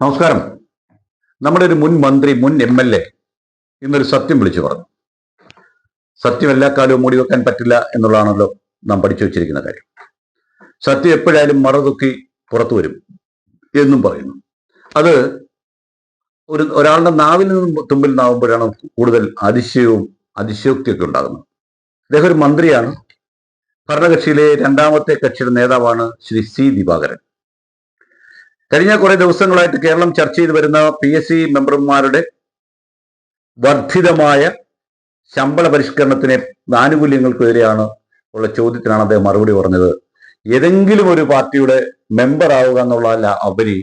നമസ്കാരം. നമ്മുടെ ഒരു മുൻ മന്ത്രി മുൻ എം എൽ എ ഇന്നൊരു സത്യം വിളിച്ചു പറഞ്ഞു. സത്യം എല്ലാ കാലവും മൂടി വെക്കാൻ പറ്റില്ല എന്നുള്ളതാണല്ലോ നാം പഠിച്ചു വെച്ചിരിക്കുന്ന കാര്യം. സത്യം എപ്പോഴായാലും മറതുക്കി പുറത്തു വരും എന്നും പറയുന്നു. അത് ഒരു ഒരാളുടെ നാവിൽ നിന്നും തുമ്പിൽ നാവുമ്പോഴാണ് കൂടുതൽ അതിശയവും അതിശയോക്തിയൊക്കെ ഉണ്ടാകുന്നത്. അദ്ദേഹം ഒരു മന്ത്രിയാണ്. ഭരണകക്ഷിയിലെ രണ്ടാമത്തെ കക്ഷിയുടെ നേതാവാണ് ശ്രീ സി ദിവാകരൻ. കഴിഞ്ഞ കുറെ ദിവസങ്ങളായിട്ട് കേരളം ചർച്ച ചെയ്തു വരുന്ന പി എസ് സി മെമ്പർമാരുടെ വർദ്ധിതമായ ശമ്പള പരിഷ്കരണത്തിന് ആനുകൂല്യങ്ങൾക്കെതിരെയാണ് ഉള്ള ചോദ്യത്തിനാണ് അദ്ദേഹം മറുപടി പറഞ്ഞത്. ഏതെങ്കിലും ഒരു പാർട്ടിയുടെ മെമ്പർ ആവുക എന്നുള്ളതല്ല അവരി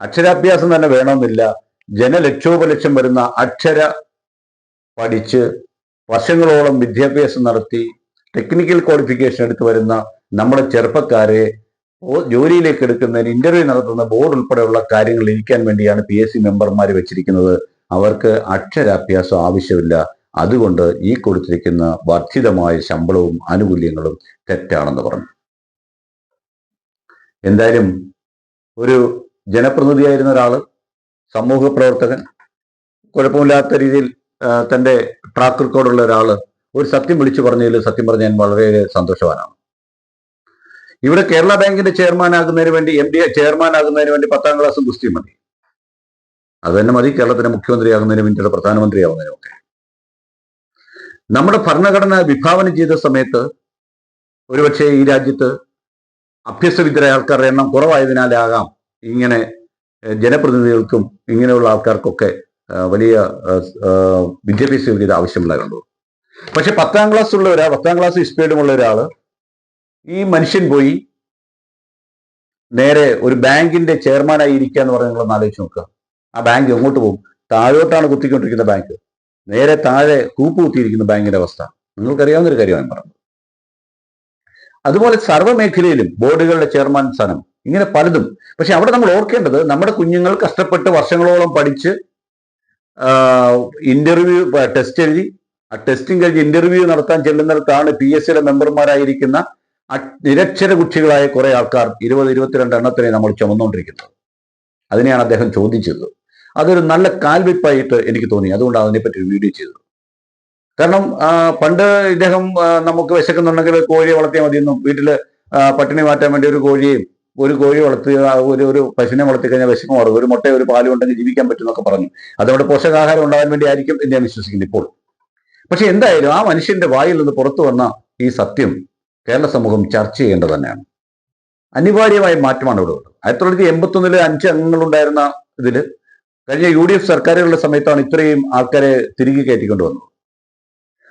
അക്ഷരാഭ്യാസം തന്നെ വേണമെന്നില്ല. ജനലക്ഷോപലക്ഷം വരുന്ന അക്ഷര പഠിച്ച് വർഷങ്ങളോളം വിദ്യാഭ്യാസം നടത്തി ടെക്നിക്കൽ ക്വാളിഫിക്കേഷൻ എടുത്തു വരുന്ന നമ്മുടെ ചെറുപ്പക്കാരെ ജോലിയിലേക്ക് എടുക്കുന്നതിന് ഇന്റർവ്യൂ നടത്തുന്ന ബോർഡ് ഉൾപ്പെടെയുള്ള കാര്യങ്ങൾ ഇരിക്കാൻ വേണ്ടിയാണ് പി എസ് സി മെമ്പർമാർ വെച്ചിരിക്കുന്നത്. അവർക്ക് അക്ഷരാഭ്യാസം ആവശ്യമില്ല. അതുകൊണ്ട് ഈ കൊടുത്തിരിക്കുന്ന വർദ്ധിതമായ ശമ്പളവും ആനുകൂല്യങ്ങളും തെറ്റാണെന്ന് പറഞ്ഞു. എന്തായാലും ഒരു ജനപ്രതിനിധിയായിരുന്ന ഒരാൾ സമൂഹ പ്രവർത്തകൻ കുഴപ്പമില്ലാത്ത രീതിയിൽ തന്റെ ട്രാക്ക് റെക്കോർഡുള്ള ഒരാൾ ഒരു സത്യം വിളിച്ചു പറഞ്ഞതിൽ സത്യം പറഞ്ഞാൽ വളരെ സന്തോഷവാനാണ്. ഇവിടെ കേരള ബാങ്കിന്റെ ചെയർമാൻ ആകുന്നതിന് വേണ്ടി എം ഡി ചെയർമാൻ ആകുന്നതിന് വേണ്ടി പത്താം ക്ലാസ്സും ഗുസ്തി മതി. അത് തന്നെ മതി കേരളത്തിന്റെ മുഖ്യമന്ത്രി ആകുന്നതിനും ഇന്ത്യയുടെ പ്രധാനമന്ത്രി ആകുന്നതിനും ഒക്കെ. നമ്മുടെ ഭരണഘടന വിഭാവനം ചെയ്ത സമയത്ത് ഒരുപക്ഷെ ഈ രാജ്യത്ത് അഭ്യസ്തവിദ്യരായ ആൾക്കാരുടെ എണ്ണം കുറവായതിനാലാകാം ഇങ്ങനെ ജനപ്രതിനിധികൾക്കും ഇങ്ങനെയുള്ള ആൾക്കാർക്കൊക്കെ വലിയ വിദ്യാഭ്യാസ യോഗ്യത ആവശ്യമുള്ളതുണ്ട് പക്ഷെ പത്താം ക്ലാസ് ഉള്ള ഒരാൾ പത്താം ക്ലാസ് സ്പീഡുമുള്ള ഒരാൾ ഈ മനുഷ്യൻ പോയി നേരെ ഒരു ബാങ്കിന്റെ ചെയർമാനായി ഇരിക്കുക എന്ന് പറഞ്ഞാൽ നിങ്ങളൊന്ന് ആലോചിച്ച് നോക്കുക. ആ ബാങ്ക് എങ്ങോട്ട് പോകും? താഴോട്ടാണ് കുത്തിക്കൊണ്ടിരിക്കുന്ന ബാങ്ക്. നേരെ താഴെ കൂപ്പ് കുത്തിയിരിക്കുന്ന ബാങ്കിന്റെ അവസ്ഥ. നിങ്ങൾക്കറിയാവുന്ന ഒരു കാര്യമാണ് പറഞ്ഞത്. അതുപോലെ സർവമേഖലയിലും ബോർഡുകളുടെ ചെയർമാൻ സ്ഥാനം ഇങ്ങനെ പലതും. പക്ഷെ അവിടെ നമ്മൾ ഓർക്കേണ്ടത് നമ്മുടെ കുഞ്ഞുങ്ങൾ കഷ്ടപ്പെട്ട് വർഷങ്ങളോളം പഠിച്ച് ഇന്റർവ്യൂ ടെസ്റ്റ് എഴുതി. ആ ടെസ്റ്റിംഗ് കഴിഞ്ഞ് ഇന്റർവ്യൂ നടത്താൻ ചെല്ലുന്നിടത്താണ് പി എസ് സിയിലെ മെമ്പർമാരായിരിക്കുന്ന നിരക്ഷര കുക്ഷികളായ കുറെ ആൾക്കാർ ഇരുപത് ഇരുപത്തിരണ്ട് എണ്ണത്തിനെ നമ്മൾ ചുമന്നുകൊണ്ടിരിക്കുന്നത്. അതിനെയാണ് അദ്ദേഹം ചോദിച്ചത്. അതൊരു നല്ല കാൽവെപ്പായിട്ട് എനിക്ക് തോന്നി. അതുകൊണ്ടാണ് അതിനെപ്പറ്റി വീഡിയോ ചെയ്തത്. കാരണം പണ്ട് ഇദ്ദേഹം നമുക്ക് വിശക്കുന്നുണ്ടെങ്കിൽ കോഴിയെ വളർത്തിയാൽ മതിയെന്നും വീട്ടിൽ പട്ടിണി മാറ്റാൻ വേണ്ടി ഒരു കോഴിയെയും ഒരു കോഴി വളർത്തി ഒരു ഒരു പശുവിനെ വളർത്തി കഴിഞ്ഞാൽ വിശക്കും മാറും ഒരു മുട്ട ഒരു പാലും ഉണ്ടെങ്കിൽ ജീവിക്കാൻ പറ്റും എന്നൊക്കെ പറഞ്ഞു. അതവിടെ പോഷകാഹാരം ഉണ്ടാകാൻ വേണ്ടി ആയിരിക്കും എന്ന് ഞാൻ വിശ്വസിക്കുന്നു ഇപ്പോൾ. പക്ഷെ എന്തായാലും ആ മനുഷ്യന്റെ വായിൽ നിന്ന് പുറത്തു വന്ന ഈ സത്യം കേരള സമൂഹം ചർച്ച ചെയ്യേണ്ടത് തന്നെയാണ്. അനിവാര്യമായ മാറ്റമാണ് ഇവിടെ ഉള്ളത്. ആയിരത്തി തൊള്ളായിരത്തി എൺപത്തൊന്നിൽ അഞ്ച് അംഗങ്ങളുണ്ടായിരുന്ന ഇതിൽ കഴിഞ്ഞ യു ഡി എഫ് സർക്കാരുകളുടെ സമയത്താണ് ഇത്രയും ആൾക്കാരെ തിരികെ കയറ്റിക്കൊണ്ട് വന്നത്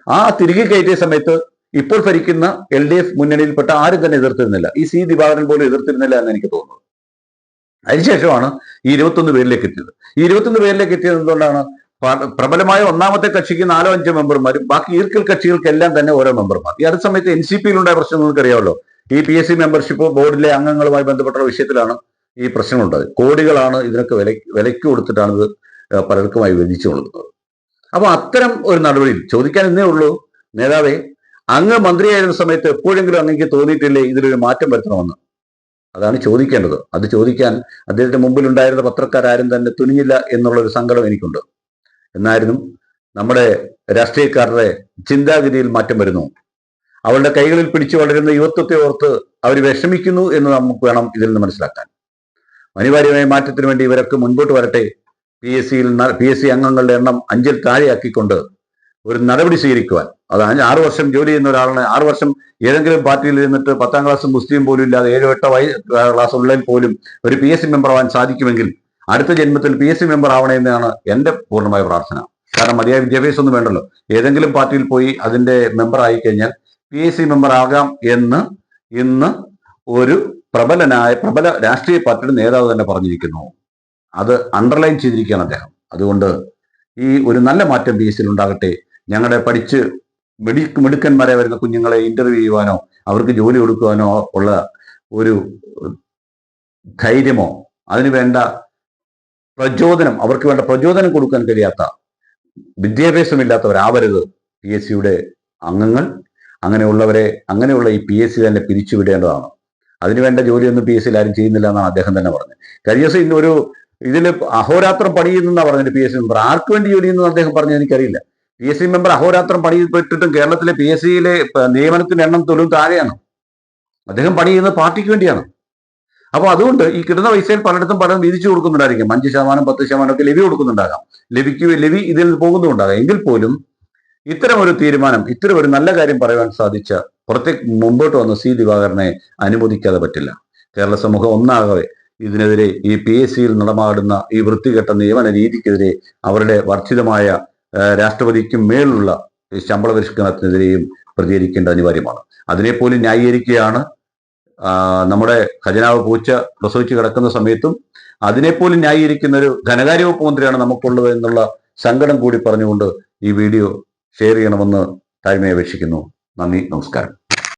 ആ തിരികെ കയറ്റിയ സമയത്ത് ഇപ്പോൾ ഭരിക്കുന്ന എൽ ഡി എഫ് മുന്നണിയിൽപ്പെട്ട ആരും തന്നെ എതിർത്തിരുന്നില്ല. ഈ സി ദിവാകരൻ പോലും എതിർത്തിരുന്നില്ല എന്ന് എനിക്ക് തോന്നുന്നത് അതിനുശേഷമാണ് ഈ ഇരുപത്തൊന്ന് പേരിലേക്ക് എത്തിയത്. ഈ ഇരുപത്തൊന്ന് പേരിലേക്ക് എത്തിയത് എന്തുകൊണ്ടാണ്? പ്രബലമായ ഒന്നാമത്തെ കക്ഷിക്ക് നാലോ അഞ്ചോ മെമ്പർമാരും ബാക്കി ഈർക്കൽ കക്ഷികൾക്കെല്ലാം തന്നെ ഓരോ മെമ്പർമാർ. ഈ അടുത്ത സമയത്ത് എൻ സി പിയിലുണ്ടായ പ്രശ്നം നിങ്ങൾക്ക് അറിയാമല്ലോ ഈ പി എസ് സി മെമ്പർഷിപ്പ് ബോർഡിലെ അംഗങ്ങളുമായി ബന്ധപ്പെട്ട വിഷയത്തിലാണ് ഈ പ്രശ്നങ്ങളുണ്ടായത്. കോടികളാണ് ഇതിനൊക്കെ വില വിലയ്ക്ക് കൊടുത്തിട്ടാണ് ഇത് പലർക്കുമായി വിധിച്ചു കൊടുക്കുന്നത് അപ്പൊ അത്തരം ഒരു നടപടിയിൽ ചോദിക്കാൻ എന്നേ ഉള്ളൂ. നേതാവേ അങ്ങ് മന്ത്രിയായിരുന്ന സമയത്ത് എപ്പോഴെങ്കിലും അങ്ങേക്ക് തോന്നിയിട്ടില്ലേ ഇതിലൊരു മാറ്റം വരുത്തണമെന്ന്? അതാണ് ചോദിക്കേണ്ടത്. അത് ചോദിക്കാൻ അദ്ദേഹത്തിന്റെ മുമ്പിൽ ഉണ്ടായിരുന്ന പത്രക്കാരും തന്നെ തുനിഞ്ഞില്ല എന്നുള്ളൊരു സങ്കടം എനിക്കുണ്ട്. എന്നായിരുന്നു നമ്മുടെ രാഷ്ട്രീയക്കാരുടെ ചിന്താഗതിയിൽ മാറ്റം വരുന്നു. അവരുടെ കൈകളിൽ പിടിച്ചു വളരുന്ന യുവത്വത്തെ ഓർത്ത് അവർ വിഷമിക്കുന്നു എന്ന് നമുക്ക് വേണം ഇതിൽ നിന്ന് മനസ്സിലാക്കാൻ. അനിവാര്യമായ മാറ്റത്തിന് വേണ്ടി ഇവരൊക്കെ മുൻപോട്ട് വരട്ടെ. പി എസ് സിയിൽ പി എസ് സി അംഗങ്ങളുടെ എണ്ണം അഞ്ചിൽ താഴെയാക്കിക്കൊണ്ട് ഒരു നടപടി സ്വീകരിക്കുവാൻ. അത് ആറു വർഷം ജോലി ചെയ്യുന്ന ഒരാളെ ആറു വർഷം ഏതെങ്കിലും പാർട്ടിയിൽ ഇരുന്നിട്ട് പത്താം ക്ലാസ് മുസ്ലിം പോലും ഇല്ലാതെ ഏഴോ എട്ടോ വയ ക്ലാസ് ഉള്ളതിൽ പോലും ഒരു പി എസ് സി മെമ്പർ ആവാൻ സാധിക്കുമെങ്കിൽ അടുത്ത ജന്മത്തിൽ പി എസ് സി മെമ്പർ ആവണമെന്നാണ് എന്റെ പൂർണമായ പ്രാർത്ഥന. കാരണം മതിയായ വിദ്യാഭ്യാസം ഒന്നും വേണ്ടല്ലോ. ഏതെങ്കിലും പാർട്ടിയിൽ പോയി അതിന്റെ മെമ്പർ ആയി കഴിഞ്ഞാൽ പി എസ് സി മെമ്പർ ആകാം എന്ന് ഇന്ന് ഒരു പ്രബലനായ പ്രബല രാഷ്ട്രീയ പാർട്ടിയുടെ നേതാവ് തന്നെ പറഞ്ഞിരിക്കുന്നു. അത് അണ്ടർലൈൻ ചെയ്തിരിക്കുകയാണ് അദ്ദേഹം. അതുകൊണ്ട് ഈ ഒരു നല്ല മാറ്റം പി എസ് സിയിൽ ഉണ്ടാകട്ടെ. ഞങ്ങളുടെ പഠിച്ച് മിടി മിടുക്കന്മാരെ വരുന്ന കുഞ്ഞുങ്ങളെ ഇന്റർവ്യൂ ചെയ്യുവാനോ അവർക്ക് ജോലി കൊടുക്കുവാനോ ഉള്ള ഒരു ധൈര്യമോ അതിന് വേണ്ട പ്രചോദനം അവർക്ക് വേണ്ട പ്രചോദനം കൊടുക്കാൻ കഴിയാത്ത വിദ്യാഭ്യാസമില്ലാത്തവരാവരുത്. പി എസ് സിയുടെ അംഗങ്ങൾ അങ്ങനെയുള്ളവരെ അങ്ങനെയുള്ള ഈ പി എസ് സി തന്നെ പിരിച്ചുവിടേണ്ടതാണ്. അതിനുവേണ്ട ജോലിയൊന്നും പി എസ് സിയിൽ ആരും ചെയ്യുന്നില്ല എന്നാണ് അദ്ദേഹം തന്നെ പറഞ്ഞത്. കഴിഞ്ഞ ദിവസം ഇന്ന് ഒരു ഇതിൽ അഹോരാത്രം പണിയുന്ന പറഞ്ഞത് പി എസ് സി മെമ്പർ. ആർക്ക് വേണ്ടി ജോലി ചെയ്യുന്നത് അദ്ദേഹം പറഞ്ഞത് എനിക്കറിയില്ല. പി എസ് സി മെമ്പർ അഹോരാത്രം പണിപ്പെട്ടിട്ടും കേരളത്തിലെ പി എസ് സിയിലെ നിയമനത്തിന്റെ എണ്ണം തൊലും താഴെയാണ്. അദ്ദേഹം പണി ചെയ്യുന്നത് പാർട്ടിക്ക് വേണ്ടിയാണ്. അപ്പോൾ അതുകൊണ്ട് ഈ കിട്ടുന്ന പൈസയിൽ പലയിടത്തും പലരും വീതിച്ചു കൊടുക്കുന്നുണ്ടായിരിക്കും. അഞ്ച് ശതമാനം പത്ത് ശതമാനം ഒക്കെ ലവി കൊടുക്കുന്നുണ്ടാകാം. ലെവിക്ക് ലവി ഇതിൽ പോകുന്നുണ്ടാകാം. എങ്കിൽ പോലും ഇത്തരം ഒരു തീരുമാനം ഇത്തരം ഒരു നല്ല കാര്യം പറയുവാൻ സാധിച്ച പുറത്തേക്ക് മുമ്പോട്ട് വന്ന സി ദിവാകരനെ അനുമോദിക്കാതെ പറ്റില്ല. കേരള സമൂഹം ഒന്നാകെ ഇതിനെതിരെ ഈ പി എസ് സിയിൽ നടമാടുന്ന ഈ വൃത്തികെട്ട നിയമന രീതിക്കെതിരെ അവരുടെ വർദ്ധിതമായ രാഷ്ട്രപതിക്കും മേലുള്ള ശമ്പള പരിഷ്കരണത്തിനെതിരെയും പ്രതികരിക്കേണ്ട അനിവാര്യമാണ്. അതിനെപ്പോലും ന്യായീകരിക്കുകയാണ്. നമ്മുടെ ഖജനാവ് പൂച്ച പ്രസവിച്ച് കിടക്കുന്ന സമയത്തും അതിനെപ്പോലും ന്യായീകരിക്കുന്ന ഒരു ധനകാര്യ വകുപ്പ് മന്ത്രിയാണ് നമുക്കുള്ളത് എന്നുള്ള സങ്കടം കൂടി പറഞ്ഞുകൊണ്ട് ഈ വീഡിയോ ഷെയർ ചെയ്യണമെന്ന് താഴ്മയെ അപേക്ഷിക്കുന്നു. നന്ദി നമസ്കാരം.